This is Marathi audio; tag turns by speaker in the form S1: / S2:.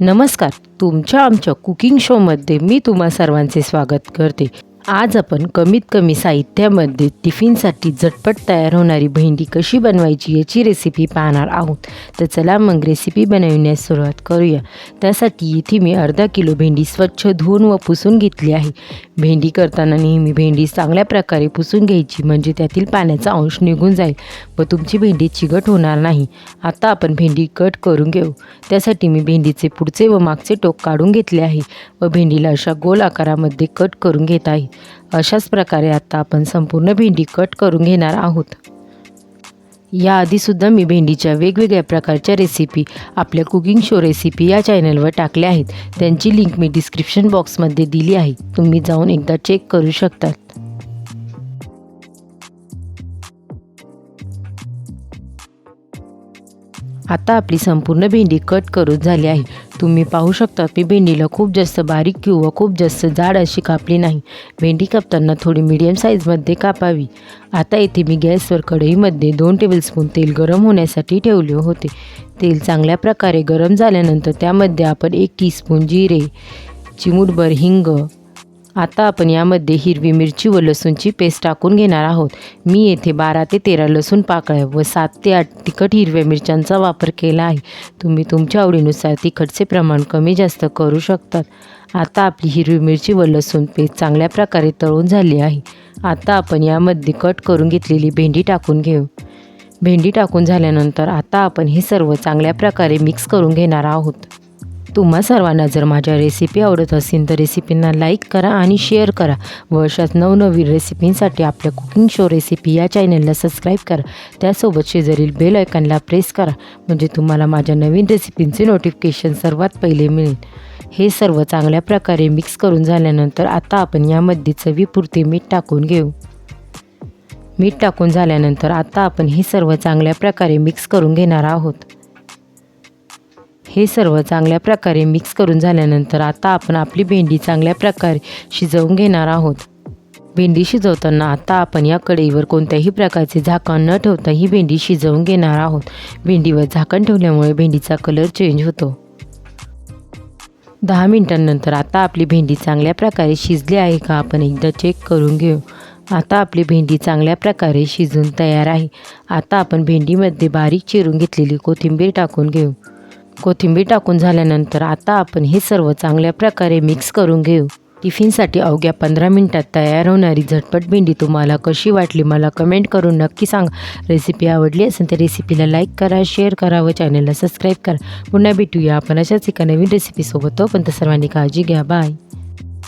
S1: नमस्कार. तुमच्या आमच्या कुकिंग शोमध्ये मी तुम्हा सर्वांचे स्वागत करते. आज आपण कमीत कमी साहित्यामध्ये टिफिनसाठी झटपट तयार होणारी भेंडी कशी बनवायची याची रेसिपी पाहणार आहोत. तर चला मग रेसिपी बनवण्यास सुरुवात करूया. त्यासाठी इथे मी अर्धा किलो भेंडी स्वच्छ धुवून व पुसून घेतली आहे. भेंडी करताना नेहमी भेंडी चांगल्या प्रकारे पुसून घ्यायची म्हणजे त्यातील पाण्याचा अंश निघून जाईल व तुमची भेंडी चिकट होणार नाही. आता आपण भेंडी कट करून घेऊ. त्यासाठी मी भेंडीचे पुढचे व मागचे टोक काढून घेतले आहे व भेंडीला अशा गोल आकारामध्ये कट करून घेत आहे. अशाच प्रकारे आता आपण संपूर्ण भेंडी कट करून घेणार आहोत. याआधीसुद्धा मी भेंडीच्या वेगवेगळ्या प्रकारच्या रेसिपी आपल्या कुकिंग शो रेसिपी या चॅनलवर टाकल्या आहेत. त्यांची लिंक मी डिस्क्रिप्शन बॉक्समध्ये दिली आहे. तुम्ही जाऊन एकदा चेक करू शकतात. आता आपली संपूर्ण भेंडी कट करून झाली आहे. तुम्ही पाहू शकता मी भेंडीला खूप जास्त बारीक किंवा खूप जास्त जाड अशी कापली नाही. भेंडी कापताना थोडी मीडियम साईजमध्ये कापावी. आता येथे मी गॅसवर कढईमध्ये दोन टेबलस्पून तेल गरम होण्यासाठी ठेवले होते. तेल चांगल्या प्रकारे गरम झाल्यानंतर त्यामध्ये आपण एक टीस्पून जिरे चिमूटभर हिंग आता आपण यामध्ये हिरवी मिरची व लसूणची पेस्ट टाकून घेणार आहोत. मी येथे बारा ते तेरा लसूण पाकळ्या व सात ते आठ तिखट हिरव्या मिरच्यांचा वापर केला आहे. तुम्ही तुमच्या आवडीनुसार तिखटचे प्रमाण कमी जास्त करू शकतात. आता आपली हिरवी मिरची व लसूण पेस्ट चांगल्या प्रकारे तळून झाली आहे. आता आपण यामध्ये कट करून घेतलेली भेंडी टाकून घेऊ. भेंडी टाकून झाल्यानंतर आता आपण हे सर्व चांगल्या प्रकारे मिक्स करून घेणार आहोत. तुम्हा सर्वांना जर माझ्या रेसिपी आवडत असेल तर रेसिपींना लाईक करा आणि शेअर करा. व अशाच नवनवीन रेसिपींसाठी आपल्या कुकिंग शो रेसिपी या चॅनलला सबस्क्राईब करा. त्यासोबत शेजारील बेल आयकॉनला प्रेस करा म्हणजे तुम्हाला माझ्या नवीन रेसिपींचे नोटिफिकेशन सर्वात पहिले मिळेल. हे सर्व चांगल्या प्रकारे मिक्स करून झाल्यानंतर आता आपण यामध्ये चवीपुरते मीठ टाकून घेऊ. मीठ टाकून झाल्यानंतर आता आपण हे सर्व चांगल्या प्रकारे मिक्स करून घेणार आहोत. हे सर्व चांगल्या प्रकारे मिक्स करून झाल्यानंतर आता आपण आपली भेंडी चांगल्या प्रकारे शिजवून घेणार आहोत. भेंडी शिजवताना आता आपण या कढईवर कोणत्याही प्रकारचे झाकण न ठेवता ही भेंडी शिजवून घेणार आहोत. भेंडीवर झाकण ठेवल्यामुळे भेंडीचा कलर चेंज होतो. दहा मिनिटांनंतर आता आपली भेंडी चांगल्या प्रकारे शिजली आहे का आपण एकदा चेक करून घेऊ. आता आपली भेंडी चांगल्या प्रकारे शिजून तयार आहे. आता आपण भेंडीमध्ये बारीक चिरून घेतलेली कोथिंबीर टाकून घेऊ. कोथिंबीर टाकून झाल्यानंतर आता आपण हे सर्व चांगल्या प्रकारे मिक्स करून घेऊ. टिफिनसाठी अवघ्या पंधरा मिनटात तयार होणारी झटपट भेंडी तुम्हाला कशी वाटली मला कमेंट करून नक्की सांगा. रेसिपी आवडली असेल तर रेसिपीला लाईक करा शेअर करा व चॅनलला सबस्क्राईब करा. पुन्हा भेटूया आपण अशाच एका नवीन रेसिपीसोबत. तोपर्यंत सर्वांनी काळजी घ्या. बाय.